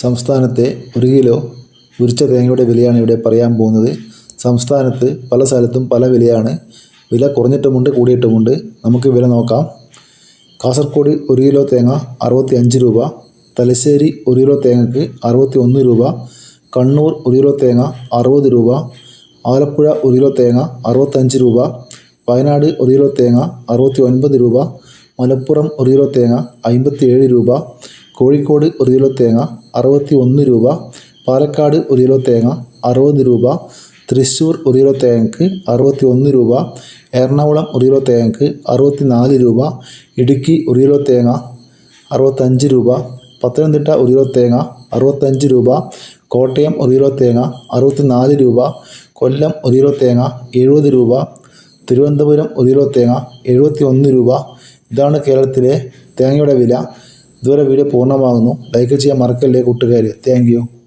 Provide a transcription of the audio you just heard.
സംസ്ഥാനത്തെ ഒരു കിലോ ഉരിച്ച തേങ്ങയുടെ വിലയാണ് ഇവിടെ പറയാൻ പോകുന്നത്. സംസ്ഥാനത്ത് പല സ്ഥലത്തും പല വിലയാണ്. വില കുറഞ്ഞിട്ടുമുണ്ട് കൂടിയിട്ടുമുണ്ട്. നമുക്ക് വില നോക്കാം. കാസർഗോഡ് ഒരു കിലോ തേങ്ങ അറുപത്തി അഞ്ച് രൂപ. തലശ്ശേരി ഒരു കിലോ തേങ്ങയ്ക്ക് അറുപത്തി ഒന്ന് രൂപ. കണ്ണൂർ ഒരു കിലോ തേങ്ങ അറുപത് രൂപ. ആലപ്പുഴ ഒരു കിലോ തേങ്ങ അറുപത്തഞ്ച് രൂപ. വയനാട് ഒരു കിലോ തേങ്ങ അറുപത്തി ഒൻപത് രൂപ. മലപ്പുറം ഒരു കിലോ തേങ്ങ അമ്പത്തി ഏഴ് രൂപ. കോഴിക്കോട് ഒരു കിലോ തേങ്ങ അറുപത്തി ഒന്ന് രൂപ പാലക്കാട് ഒരു കിലോ തേങ്ങ അറുപത് രൂപ തൃശ്ശൂർ ഒരു കിലോ തേങ്ങക്ക് അറുപത്തി ഒന്ന് രൂപ എറണാകുളം ഒരു കിലോ തേങ്ങക്ക് അറുപത്തി നാല് രൂപ ഇടുക്കി ഒരു കിലോ തേങ്ങ അറുപത്തഞ്ച് രൂപ പത്തനംതിട്ട ഒരു കിലോ തേങ്ങ അറുപത്തഞ്ച് രൂപ കോട്ടയം ഒരു കിലോ തേങ്ങ അറുപത്തി നാല് രൂപ കൊല്ലം ഒരു കിലോ തേങ്ങ എഴുപത് രൂപ തിരുവനന്തപുരം ഒരു കിലോ തേങ്ങ എഴുപത്തി ഒന്ന് രൂപ. ഇതാണ് കേരളത്തിലെ തേങ്ങയുടെ വില. ഇതുവരെ വീഡിയോ പൂർണമാകുന്നു. ലൈക്ക് ചെയ്യാൻ മറക്കല്ലേ കൂട്ടുകാർ താങ്ക്